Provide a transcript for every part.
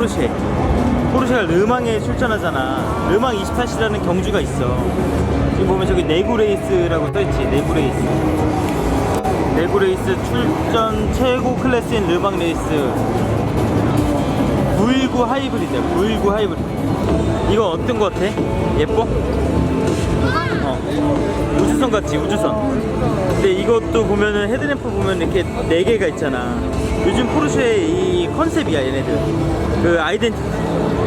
포르쉐가 르망에 출전하잖아. 르망 24시라는 경주가 있어. 지금 보면 저기 네구레이스라고 써있지. 네구레이스. 네구레이스 출전 최고 클래스인 르망 레이스 919 하이브리드야. 919 하이브리드. 이거 어떤 거 같아? 예뻐? 어. 우주선 같지, 우주선. 근데 이것도 보면은 헤드램프 보면 이렇게 네 개가 있잖아. 요즘 포르쉐의 이 컨셉이야, 얘네들. 그 아이덴티티.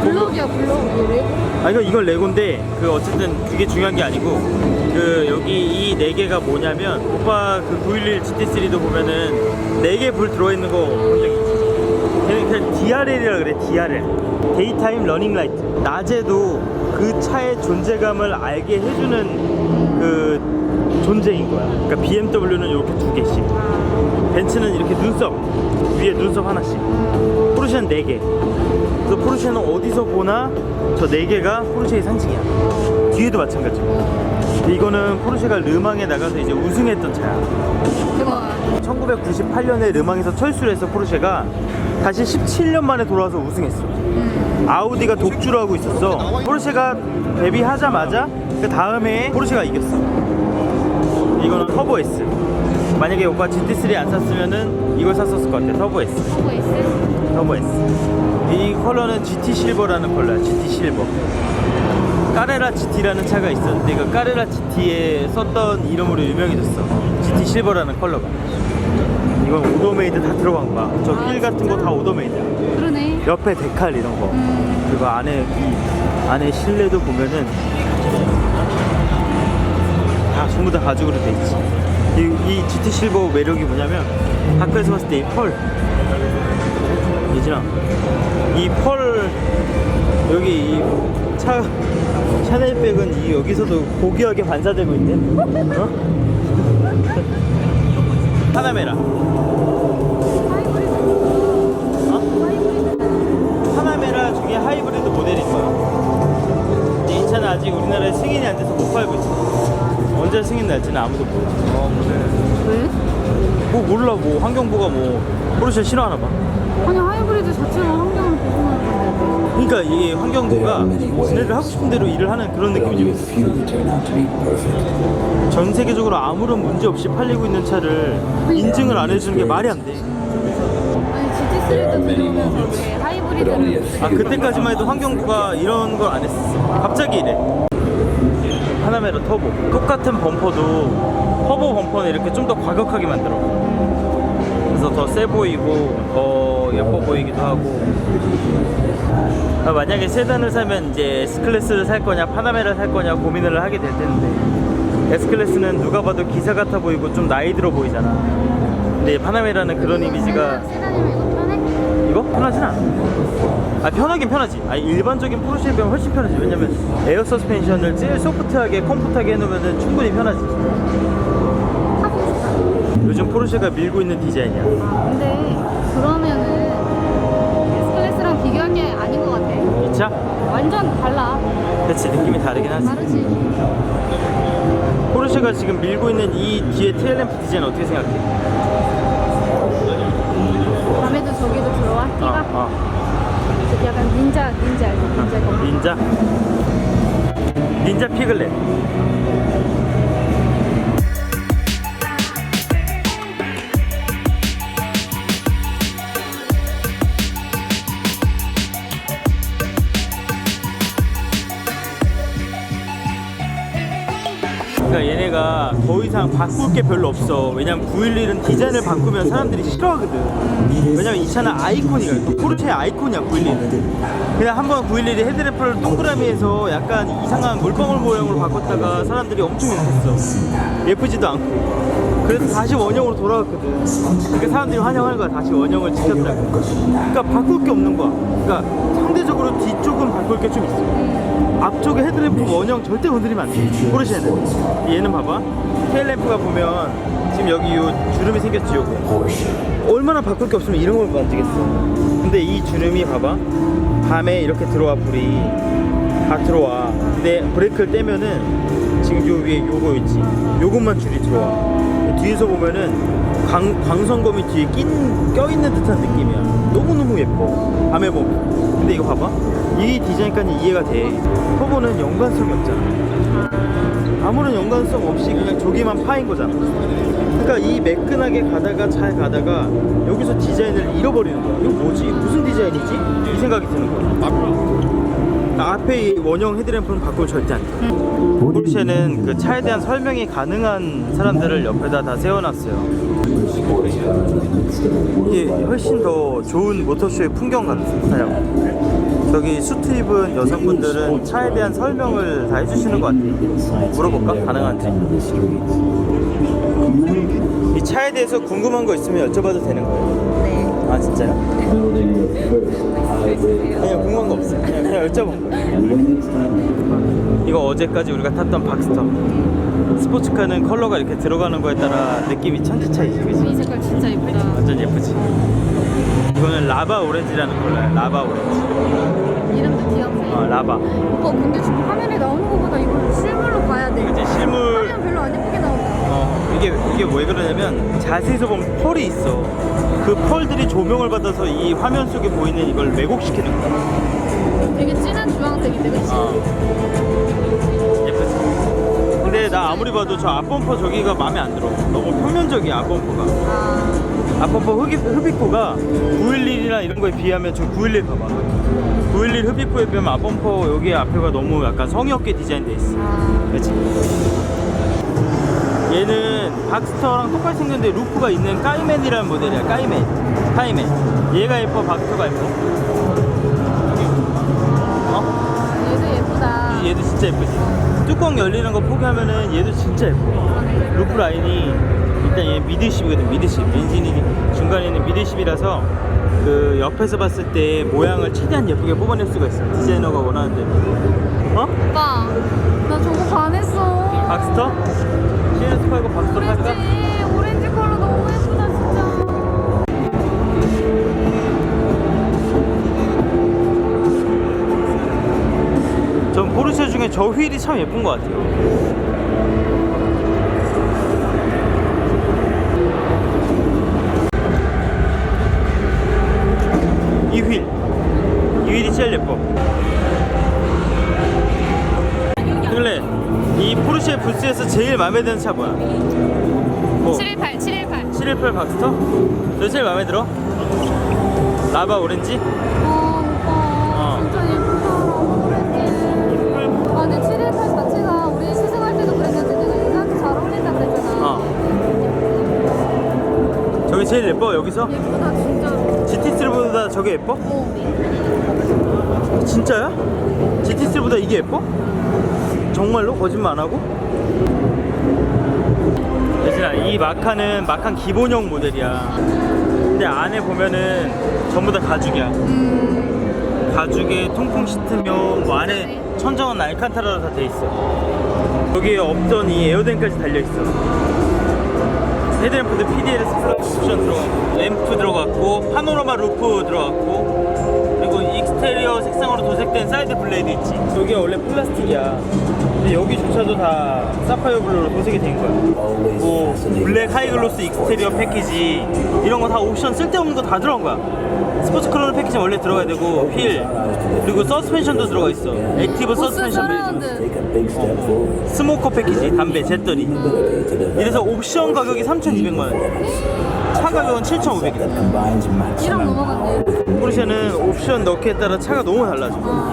블록이야 블록 얘네 아 이거 이건 레고인데 그 어쨌든 그게 중요한 게 아니고 그 여기 이 네 개가 뭐냐면 오빠 그 911 GT3도 보면은 네 개 불 들어 있는 거 본 적 있지. 걔는 그냥 DRL이라 그래 DRL. 데이타임 러닝 라이트. 낮에도 그 차의 존재감을 알게 해주는 그 존재인 거야. 그러니까 BMW는 이렇게 두 개씩. 벤츠는 이렇게 눈썹 위에 눈썹 하나씩. 포르쉐는 네 개. 그래서 포르쉐는 어디서 보나 저 네 개가 포르쉐의 상징이야. 뒤에도 마찬가지고. 이거는 포르쉐가 르망에 나가서 이제 우승했던 차야. 대박 1998년에 르망에서 철수를 해서 포르쉐가 다시 17년 만에 돌아와서 우승했어. 아우디가 독주를 하고 있었어. 포르쉐가 데뷔하자마자 그 다음에 포르쉐가 이겼어. 이거는 터보 S. 만약에 오빠 GT3 안 샀으면은 이걸 샀었을 것 같아. 터보 S. 오버에스 터보 S. 이 컬러는 GT 실버라는 컬러야. GT 실버. 까레라 GT라는 차가 있었는데 그 까레라 GT에 썼던 이름으로 유명해졌어. GT 실버라는 컬러가. 이건 오더메이드 다 들어간 거야. 저휠 같은 거다 오더메이드야. 그러네 옆에 데칼 이런 거. 음. 그리고 안에 이 안에 실내도 보면은 다 전부 다 가죽으로 돼 있지. 이, 이 GT 실버 매력이 뭐냐면 가까이서 봤을 때 이 펄. 예진아, 이 펄 여기 이 차 샤넬백은 이 여기서도 고귀하게 반사되고 있네. 어? 파나메라. 어? 파나메라 중에 하이브리드 모델인 거야. 근데 이 차는 아직 우리나라에 승인이 안 돼서 못 팔고 있어. 언제 승인 날지는 아무도 모르지. 왜? 뭐 몰라 뭐 환경부가 뭐 포르쉐 싫어하나 봐. 아니 하이브리드 자체가 환경을 보존하는 건데 그러니까 이게 환경부가 지네들 하고 싶은 대로 일을 하는 그런 느낌이 좀 only a 있어. few turn out to be perfect. 전 세계적으로 아무런 문제 없이 팔리고 있는 차를 인증을 안 해주는 게 말이 안 돼. 아니 GT3도 들어오면서 왜하 이브리드를 아 그때까지만 해도 환경부가 이런 걸 안 했었어. 갑자기 이래. 파나메라 터보. 똑같은 범퍼도 터보 범퍼는 이렇게 좀 더 과격하게 만들어. 그래서 더 세 보이고 더 예뻐 보이기도 하고. 아, 만약에 세단을 사면 이제 S 클래스를 살 거냐 파나메라 살 거냐 고민을 하게 될 텐데 S 클래스는 누가 봐도 기사 같아 보이고 좀 나이 들어 보이잖아. 근데 파나메라는 그런 이미지가 이거 편하진 않아. 아 편하긴 편하지. 아 일반적인 포르쉐에 비하면 훨씬 편하지. 왜냐면 에어 서스펜션을 제일 소프트하게 컴포트하게 해놓으면 충분히 편하지. 요즘 포르쉐가 밀고 있는 디자인이야. 근데 그러면은 S클래스랑 비교할 게 아닌 것 같아 이 차? 완전 달라 그치 느낌이 다르긴 하지. 다르지 포르쉐가 지금 밀고 있는 이 뒤에 테일램프 디자인 어떻게 생각해? 밤에도 저기도 들어와 어, 띠가 어. 저기 약간 닌자 닌자 알지 닌자 거 닌자? 닌자 피글렛. 그러니까 얘네가 더 이상 바꿀 게 별로 없어. 왜냐면 911은 디자인을 바꾸면 사람들이 싫어하거든. 왜냐면 이 차는 아이콘이야. 포르쉐의 아이콘이야 911은. 그냥 한번 911이 헤드램프를 동그라미에서 약간 이상한 물방울 모양으로 바꿨다가 사람들이 엄청 욕했어. 예쁘지도 않고. 그래서 다시 원형으로 돌아갔거든. 그러니까 사람들이 환영하는 거야. 다시 원형을 지켰다고. 그러니까 바꿀 게 없는 거야. 그러니까 상대적으로 뒤쪽은 바꿀 게 좀 있어. 앞쪽에 헤드램프 원형 절대 건드리면 안 돼. 포르쉐는. 얘는 봐봐. 테일램프가 보면 지금 여기 요 주름이 생겼지 요거. 얼마나 바꿀 게 없으면 이런 걸 만지겠어. 근데 이 주름이 봐봐. 밤에 이렇게 들어와 불이 다 들어와. 근데 브레이크를 떼면은 지금 요 위에 요거 있지. 요것만 줄이 들어와. 뒤에서 보면은 광, 광선검이 뒤에 낀, 껴있는 듯한 느낌이야. 너무너무 예뻐. 밤에 보면. 근데 이거 봐봐. 이 디자인까지 이해가 돼. 터보는 연관성이 없잖아. 아무런 연관성 없이 그냥 저기만 파인 거잖아. 그러니까 이 매끈하게 가다가 잘 가다가 여기서 디자인을 잃어버리는 거야. 이거 뭐지? 무슨 디자인이지? 이 생각이 드는 거야. 나 앞에 이 원형 헤드램프는 바꾸면 절대 안 돼. 포르쉐는 그 차에 대한 설명이 가능한 사람들을 옆에다 다 세워놨어요. 이게 훨씬 더 좋은 모터쇼의 풍경 같아요. 저기 수트 입은 여성분들은 차에 대한 설명을 다 해주시는 것 같아요. 물어볼까? 가능한지. 이 차에 대해서 궁금한 거 있으면 여쭤봐도 되는 거예요. 네. 아 진짜요? 그냥 궁금한 거 없어요. 그냥, 그냥 여쭤본 거예요. 이거 어제까지 우리가 탔던 박스터. 스포츠카는 컬러가 이렇게 들어가는 거에 따라 느낌이 천지 차이지, 그지? 이 색깔 진짜 예쁘다. 완전 예쁘지. 이거는 라바 오렌지라는 컬러야. 라바 오렌지. 이름도 귀엽네. 어, 라바. 오빠 근데 지금 화면에 나오는 거보다 이걸 실물로 봐야 돼. 그지 실물. 화면 별로 안 예쁘게 나온다. 어 이게 이게 왜 그러냐면 자세히서 보면 펄이 있어. 그 펄들이 조명을 받아서 이 화면 속에 보이는 이걸 왜곡시키는 거야. 되게 진한 주황색인데 그치? 어. 예쁘지. 근데 나 아무리 봐도 저 앞범퍼 저기가 마음에 안 들어. 너무 평면적이야 앞범퍼가. 아, 앞범퍼 흡입, 흡입구가 911이나 이런 거에 비하면 저 911 봐봐. 911 흡입구에 비하면 앞범퍼 여기 앞에가 너무 약간 성의 없게 디자인돼 있어. 아. 그렇지. 얘는 박스터랑 똑같이 생겼는데 루프가 있는 까이맨이라는 모델이야. 까이맨. 까이맨. 얘가 예뻐, 박스터가 예뻐. 어? 얘도 예쁘다. 얘도 진짜 예쁘지. 뚜껑 열리는 거 포기하면은 얘도 진짜 예뻐. 루프 라인이 일단 얘 미드십이거든. 미드십. 엔진이 중간에 있는 미드십이라서 그 옆에서 봤을 때 모양을 최대한 예쁘게 뽑아낼 수가 있어. 디자이너가 원하는 대로. 어? 오빠, 나 저거 반했어. 박스터? CS 팔고 박스터 오렌지, 살까? 오렌지 컬러 너무 예쁘다 진짜. 전 포르쉐 중에 저 휠이 참 예쁜 것 같아요. 마음에 드는 차 뭐야? 뭐? 718, 718. 718 박스터? 너 제일 마음에 들어? 라바 오렌지? 어, 오빠. 진짜 예쁘다. 오렌지. 아, 근데 718 자체가 우리 시승할 때도 그랬는데 내가 얘한테 잘 어울린다 그랬잖아. 어. 저게 제일 예뻐 여기서? 예쁘다, 진짜로. GT3보다 저게 예뻐? 어. 진짜야? GT3보다 이게 예뻐? 정말로? 거짓말 안 하고? 이 마카는 마칸 기본형 모델이야. 근데 안에 보면은 전부 다 가죽이야. 음. 가죽에 통풍 시트며 뭐 안에 천정은 알칸타라로 다 돼 있어. 여기에 없던 이 에어덴까지 달려 있어. 헤드램프도 PDLS 플러스 옵션 들어갔고 램프 들어갔고 파노라마 루프 들어갔고 그리고 익스테리어 색상으로 도색된 사이드 블레이드 있지. 여기가 원래 플라스틱이야 근데 여기조차도 다 사파이어 블루로 도색이 된 거야 뭐 블랙 하이글로스 익스테리어 패키지 이런 거 다 옵션 쓸데없는 거 다 들어간 거야 스포츠 크로노 패키지 원래 들어가야 되고 휠 그리고 서스펜션도 들어가 있어 액티브 보스 서스펜션 베이스 서라운드. 스모커 패키지 담배 잿더리 이래서 옵션 가격이 3,200만 원. 차 가격은 7,500원. 1억 넘어갔네. 포르쉐는 옵션 넣기에 따라 차가 너무 달라져. 어.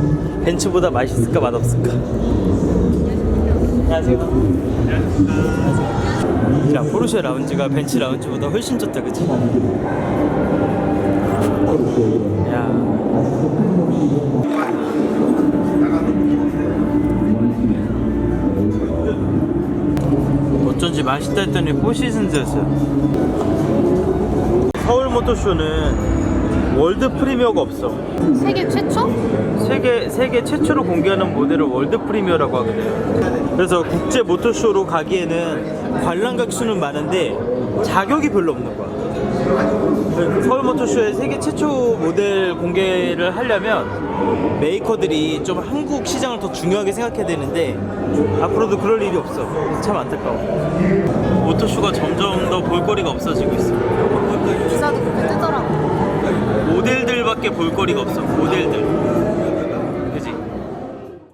뭐가 있을까? 벤츠보다 맛있을까 맛없을까? 안녕하세요. 안녕하세요. 자, 포르쉐 라운지가 벤츠 라운지보다 훨씬 좋다, 그치? 야. 어쩐지 맛있다 했더니 포시즌즈였어요. 모터쇼는 월드 프리미어가 없어. 세계 최초? 세계 세계 최초로 공개하는 모델을 월드 프리미어라고 하거든. 그래서 국제 모터쇼로 가기에는 관람객 수는 많은데 자격이 별로 없는 거야. 그 서울 모터쇼의 세계 최초 모델 공개를 하려면 메이커들이 좀 한국 시장을 더 중요하게 생각해야 되는데 앞으로도 그럴 일이 없어. 참 안타까워. 모터쇼가 점점 더 볼거리가 없어지고 있어. 기사도 그렇게 뜨더라고. 모델들밖에 볼거리가 없어. 모델들.